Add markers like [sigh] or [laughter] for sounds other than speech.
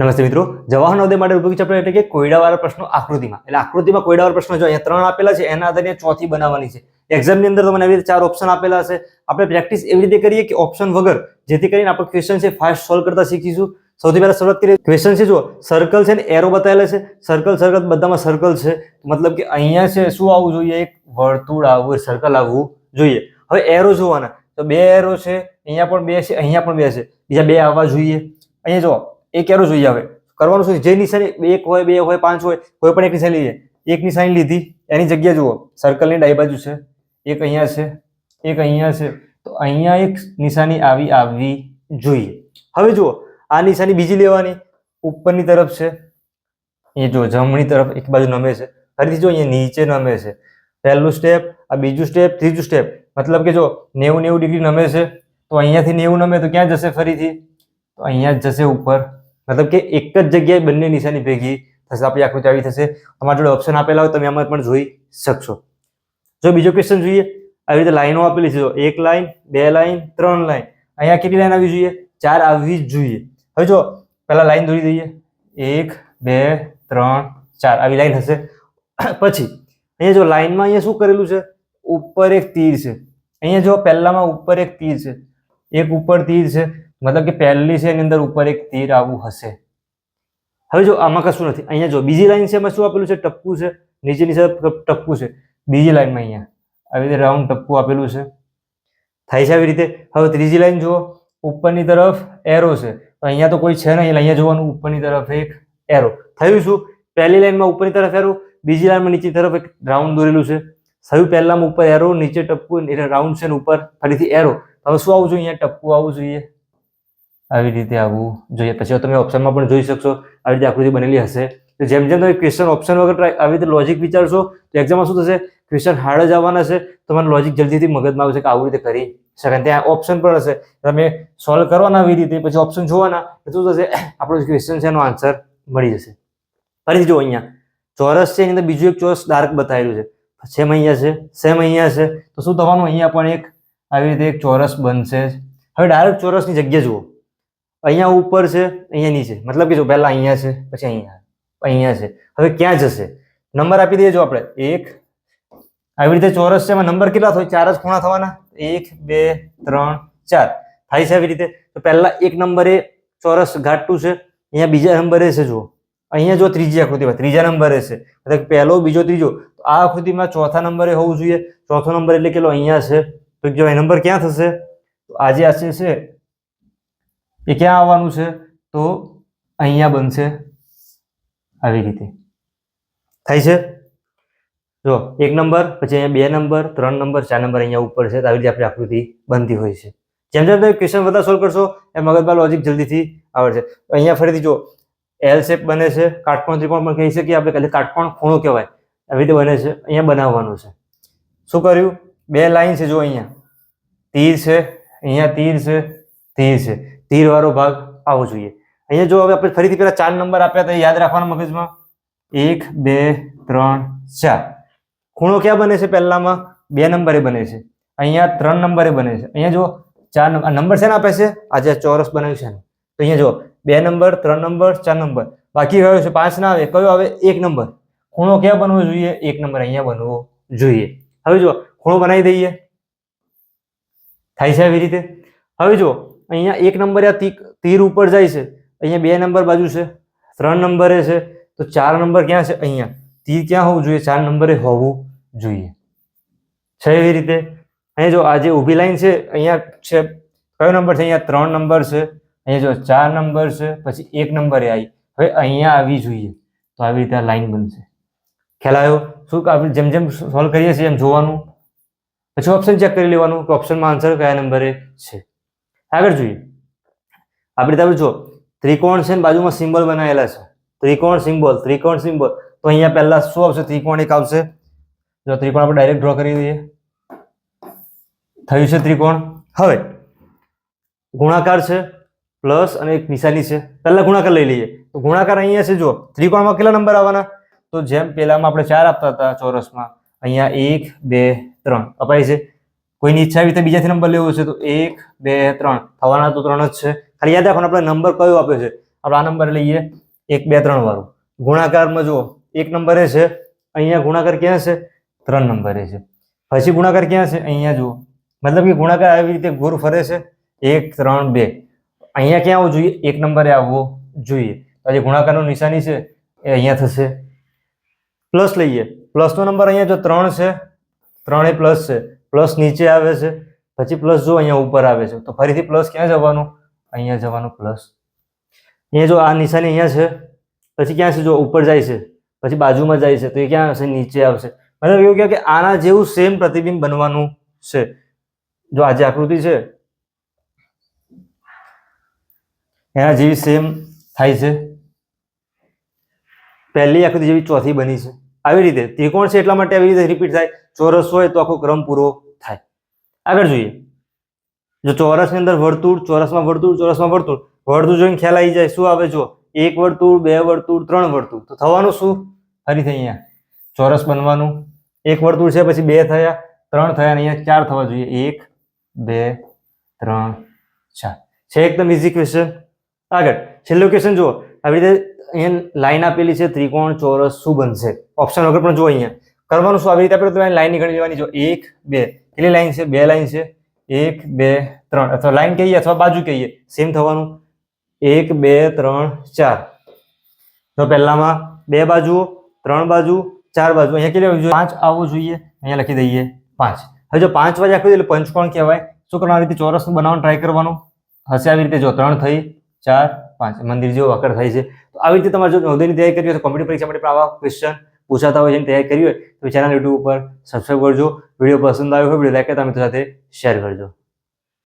નમસ્તે મિત્રો. જવાહર નવોદય માટે ઉપયોગી ચેપ્ટર એટલે કે કોયડાવાળા પ્રશ્નો આકૃતિમાં. એટલે આકૃતિમાં કોયડાવાળા પ્રશ્નો જો અહીંયા ત્રણ આપેલા છે, એના આધારે ચોથી બનાવવાની છે. એક્ઝામની અંદર તમને આવી રીતે ચાર ઓપ્શન આપેલા છે. આપણે પ્રેક્ટિસ એવી રીતે કરીએ કે ઓપ્શન વગર, જેથી કરીને આપણે ક્વેશ્ચન છે ફાસ્ટ સોલ્વ કરતા શીખીશું. સૌથી પહેલા શરૂઆત કરીએ. ક્વેશ્ચન છે જો સર્કલ છે ને એરો બતાવેલા છે. સર્કલ સર્કલ બધામાં સર્કલ છે. મતલબ કે અહીંયા છે શું આવવું જોઈએ? એક વર્તુળ આવવું સર્કલ આવવું જોઈએ. હવે એરો જોવાના. તો બે એરો છે, અહીંયા પણ બે છે, અહીંયા પણ બે છે. બીજા બે આવવા જોઈએ. અહીંયા જો એક એરો જોઈએ હવે કરવાનું શું જે નિશાની એક હોય, બે હોય, પાંચ હોય, કોઈ પણ એક નિશાની લઈએ એક નિશાની લીધી, એની જગ્યા જુઓ સર્કલની ડાઈ બાજુ છે, એક અહીંયા છે, એક અહીંયા છે. તો અહીંયા એક નિશાની આવી આવવી જોઈએ. હવે જુઓ, આ નિશાની બીજી લેવાની. ઉપરની તરફ છે અહીંયા જો જમણી તરફ એક બાજુ નમે છે. ફરીથી જો અહીંયા નીચે નમે છે. પહેલું સ્ટેપ આ બીજું સ્ટેપ ત્રીજું સ્ટેપ મતલબ કે જો નેવું નેવું ડિગ્રી નમે છે, તો અહીંયાથી નેવું નમે તો ક્યાં જશે ફરીથી? તો અહીંયા જ જશે ઉપર. મતલબ કે એક જ જગ્યાએ બંને નિશાની ભેગી થશે, આપણી આકૃતિ આવી થશે. તમારા જોડે ઓપ્શન આપેલા હોય, તમે આમાં પણ જોઈ શકશો. જો બીજો ક્વેશ્ચન જોઈએ, આવી રીતે લાઈનો આપેલી છે, જો એક લાઈન, બે લાઈન, ત્રણ લાઈન, અહીંયા કેટલી લાઈન આવવી જોઈએ? ચાર આવવી જ જોઈએ. હવે જો, પહેલા લાઈન દોરી દઈએ. એક, બે, ત્રણ, ચાર, આવી લાઈન હશે. પછી, અહીંયા જો લાઈનમાં અહીંયા શું કરેલું છે? ઉપર એક તીર છે. અહીંયા જો પહેલામાં ઉપર એક તીર છે. એક ઉપર તીર છે. મતલબ કે પહેલી છે એની અંદર ઉપર એક તીર આવું હશે. હવે જો આમાં કશું નથી. અહીંયા જો બીજી લાઈન છે એમાં શું આપેલું છે? ટપકું છે. નીચેની સાઈડ ટપકું છે. બીજી લાઈનમાં અહીંયા. આવી રીતે રાઉન્ડ ટપકું આપેલું છે. થાય છે આવી રીતે. હવે ત્રીજી લાઈન જુઓ. ઉપરની તરફ એરો છે. તો અહીંયા તો કોઈ છે નહીં. અહીંયા જોવાનું ઉપરની તરફ એક એરો. થયું શું? પહેલી લાઈનમાં ઉપરની તરફ એરો, બીજી લાઈનમાં નીચે તરફ એક રાઉન્ડ દોરેલું છે. થયું પહેલામાં ઉપર એરો, નીચે ટપકું એટલે રાઉન્ડ છે ને ઉપર ફરીથી એરો. હવે શું આવવું જોઈએ? અહીંયા ટપકું આવવું જોઈએ. આવી રીતે આવવું જોઈએ. પછી તમે ઓપ્શનમાં પણ જોઈ શકશો આવી રીતે આકૃતિ બનેલી હશે. જેમ જેમ તમે ક્વેશ્ચન ઓપ્શન વગર આવી રીતે લોજિક વિચારશો, તો એક્ઝામમાં શું થશે? ક્વેશ્ચન હાર્ડ જ આવવાના છે. તમારું લોજિક જલ્દીથી મગજમાં આવશે કે આવી રીતે કરી શકાય. ત્યાં ઓપ્શન પણ હશે. તમે સોલ્વ કરવાના આવી રીતે, પછી ઓપ્શન જોવાના શું થશે? [coughs] આપણો ક્વેશ્ચન છે એનો આન્સર મળી જશે. ફરીથી જો અહીંયા, ચોરસ છે, એની અંદર બીજું એક ચોરસ ડાર્ક બતાવેલું છે. સેમ અહીંયા છે, સેમ અહીંયા છે. તો શું થવાનું? અહીંયા પણ એક આવી રીતે એક ચોરસ બનશે હવે ડાયરેક્ટ ચોરસની જગ્યા જુઓ. અહીંયા ઉપર છે અહીંયા નીચે મતલબ કે જો પહેલા અહીંયા છે, પછી અહીંયા. અહીંયા છે. હવે ક્યાં જશે? નંબર આપી દઈએ જો આપણે. એક. આવી રીતે ચોરસ છે, એમાં નંબર કેટલા થાય? ચાર જ ખૂણા થવાના. એક, બે, ત્રણ, ચાર. થાય છે આવી રીતે. તો પહેલા એક નંબરે ચોરસ ઘાટું છે. અહીંયા બીજા નંબરે છે, જુઓ. અહીંયા જો ત્રીજી આકૃતિમાં ત્રીજા નંબરે છે. મતલબ કે પહેલો, બીજો, ત્રીજો. તો આ આકૃતિમાં ચોથા નંબરે હોવું જોઈએ. ચોથો નંબર એટલે કેટલો અહીંયા છે. તો જો એ નંબર ક્યાં થશે? તો આજે આ જે છે એ ક્યાં આવવાનું છે? તો અહીંયા બનશે આવી રીતે. થાય છે? જો, એક નંબર, પછી અહીંયા બે નંબર, ત્રણ નંબર, ચાર નંબર અહીંયા ઉપર છે, તો આવી રીતે આપણી આકૃતિ બનતી હોય છે. જેમ જેમ તમે ક્વેશ્ચન બધા સોલ્વ કરશો એ મગજમાં લોજિક જલ્દીથી આવડશે. અહીંયા ફરીથી જો એલ શેપ બને છે, કાટકોણ ત્રિકોણ પણ કહી શકીએ આપણે ખાલી કાટકોણ ખૂણો કહેવાય. આવી રીતે બને છે, અહીંયા બનાવવાનું છે. શું કર્યું? બે લાઈન છે જો અહીંયા. તીર છે, અહીંયા તીર છે તીર છે. તીર વાળો ભાગ આવવો જોઈએ. અહીંયા જો હવે આપણે ફરીથી પેલા ચાર નંબર આપ્યા તો યાદ રાખવાના મગજમાં? એક, બે, ત્રણ, ચાર. ખૂણો ક્યાં બને છે પહેલામાં? બે નંબરે બને છે. અહીંયા ત્રણ નંબરે બને છે. અહીંયા જો ચાર નંબર છે ને આપે છે? આજે ચોરસ બનાવ્યું છે તો અહીંયા જો બે નંબર, ત્રણ નંબર, ચાર નંબર. બાકી કયો છે? પાંચ ના આવે. કયો આવે? એક નંબર. ખૂણો ક્યાં બનવો જોઈએ? એક નંબર અહીંયા બનવો જોઈએ. હવે જો, ખૂણો બનાવી દઈએ. થાય છે આવી રીતે? હવે જો અહીંયા એક નંબરે આ તીર ઉપર જાય છે. અહીંયા બે નંબર બાજુ છે, ત્રણ નંબરે છે, તો ચાર નંબર ક્યાં છે? અહીંયા. તીર ક્યાં હોવું જોઈએ? ચાર નંબરે હોવું જોઈએ. છે એવી રીતે. અહીંયા જો આ જે ઊભી લાઈન છે, અહીંયા છે, કયો નંબર છે? અહીંયા ત્રણ નંબર છે. અહીંયા જો ચાર નંબર છે, પછી એક નંબરે આવી. હવે અહીંયા આવી જોઈએ. તો આવી રીતે આ લાઈન બનશે. ખ્યાલ આવ્યો? શું આપણે જેમ જેમ સોલ્વ કરીએ છીએ એમ જોવાનું. પછી ઓપ્શન ચેક કરી લેવાનું કે ઓપ્શનમાં આન્સર કયા નંબરે છે. આગળ જોઈએ. આપણે તમે જો ત્રિકોણ છે ને બાજુમાં સિમ્બોલ બનાવેલા છે. ત્રિકોણ સિમ્બોલ ત્રિકોણ સિમ્બોલ. તો અહીંયા પહેલા શું આવશે? ત્રિકોણ એક આવશે. જો ત્રિકોણ આપણે ડાયરેક્ટ ડ્રો કરી દઈએ. થયું છે ત્રિકોણ. હવે, ગુણાકાર છે પ્લસ અને એક નિશાની છે. પહેલા ગુણાકાર લઈ લઈએ. તો ગુણાકાર અહીંયા છે જો ત્રિકોણમાં કેટલા નંબર આવવાના? તો જેમ પેલામાં આપણે ચાર આપતા હતા ચોરસમાં, અહીંયા એક, બે, ત્રણ. અપાય છે. કોઈની ઈચ્છા આવી બીજાથી નંબર લેવો છે તો એક, બે, ત્રણ. થવાના તો ત્રણ જ છે. ખાલી યાદ રાખવાનું, આપણે નંબર કયો આપ્યો છે? આપણે આ નંબર લઈએ. એક, બે, ત્રણ વાળું. ગુણાકારમાં જુઓ, એક નંબરે છે, અહીંયા ગુણાકાર ક્યાં છે? ત્રણ નંબરે છે. પછી ગુણાકાર ક્યાં છે? અહીંયા જુઓ. મતલબ કે ગુણાકાર આવી રીતે ગોર ફરે છે? એક, ત્રણ, બે. અહીંયા ક્યાં આવવું જોઈએ? એક નંબરે આવવો જોઈએ. તો જે ગુણાકારનું નિશાની છે, એ અહીંયા થશે. પ્લસ લઈએ. પ્લસનો નંબર અહીંયા જો ત્રણ છે ત્રણ પ્લસ છે. પ્લસ નીચે આવે છે, પછી પ્લસ જો અહીંયા ઉપર આવે છે, તો ફરીથી પ્લસ ક્યાં જવાનું? અહીંયા જવાનું પ્લસ. અહીંયા જો આ નિશાની અહીંયા છે, પછી ક્યાં છે જો ઉપર જાય છે, પછી બાજુમાં જાય છે, તો એ ક્યાં હશે? નીચે આવશે. મતલબ એવું કહે કે આના જેવું સેમ પ્રતિબિંબ બનવાનું છે. જો આ જે આકૃતિ છે, એના જેવી સેમ થાય છે. પહેલી આકૃતિ જેવી ચોથી બની છે. આવી રીતે ત્રિકોણ છે એટલા માટે આવી રીતે રિપીટ થાય. ચોરસ હોય તો આખો ક્રમ પૂરો થાય. આગળ જોઈએ. જો ચોરસની અંદર વર્તુળ, ચોરસમાં વર્તુળ ચોરસમાં વર્તુળ વર્તુળ જોઈને ખ્યાલ આવી જાય. શું આવે? જો એક વર્તુળ, બે વર્તુળ, ત્રણ વર્તુળ. તો થવાનું શું? ફરીથી અહીંયા. ચોરસ બનવાનું. એક વર્તુળ છે, પછી બે થયા. ત્રણ થયા અને અહીંયા ચાર થવા જોઈએ. એક, બે, ત્રણ, ચાર. છે એકદમ ઇઝી ક્વેશ્ચન આગળ. છેલ્લું ક્વેશ્ચન જુઓ. આવી રીતે અહીંયા લાઈન આપેલી છે ત્રિકોણ ચોરસ શું બનશે? ઓપ્શન વગર પણ જો અહીંયા. કરવાનું શું? આવી રીતે આપણે તમે લાઈન ગણી લેવાની જો એક, બે, કેટલી લાઈન છે? બે લાઈન છે. એક, બે, ત્રણ. અથવા લાઈન કહીએ અથવા બાજુ કહીએ. સેમ થવાનું. એક, બે, ત્રણ, ચાર. તો પહેલામાં બે બાજુઓ, ત્રણ બાજુ ચાર બાજુ અહીંયા કેટલી જોઈએ? પાંચ આવવું જોઈએ. અહીંયા લખી દઈએ પાંચ. હવે જો પાંચ વાગે આખું એટલે પંચકોણ કહેવાય. શું કરવાનું? રીતે ચોરસનું બનાવવાનું ટ્રાય કરવાનું. હશે આવી રીતે જો ત્રણ થઈ, ચાર પાંચ મંદિર જેવો વકર થાય છે. તો આવી રીતે તમારે જો નવદયની તૈયારી કરી હોય તો કોમ્પ્યુટર પરીક્ષા માટે આવા ક્વેશ્ચન પૂછાતા હોય એની તૈયારી કરી હોય તો ચેનલ યુટ્યુબ ઉપર સબસ્ક્રાઈબ કરજો. વીડિયો પસંદ આવ્યો હોય વીડિયો લાઈક કરતા મિત્રો સાથે શેર કરજો.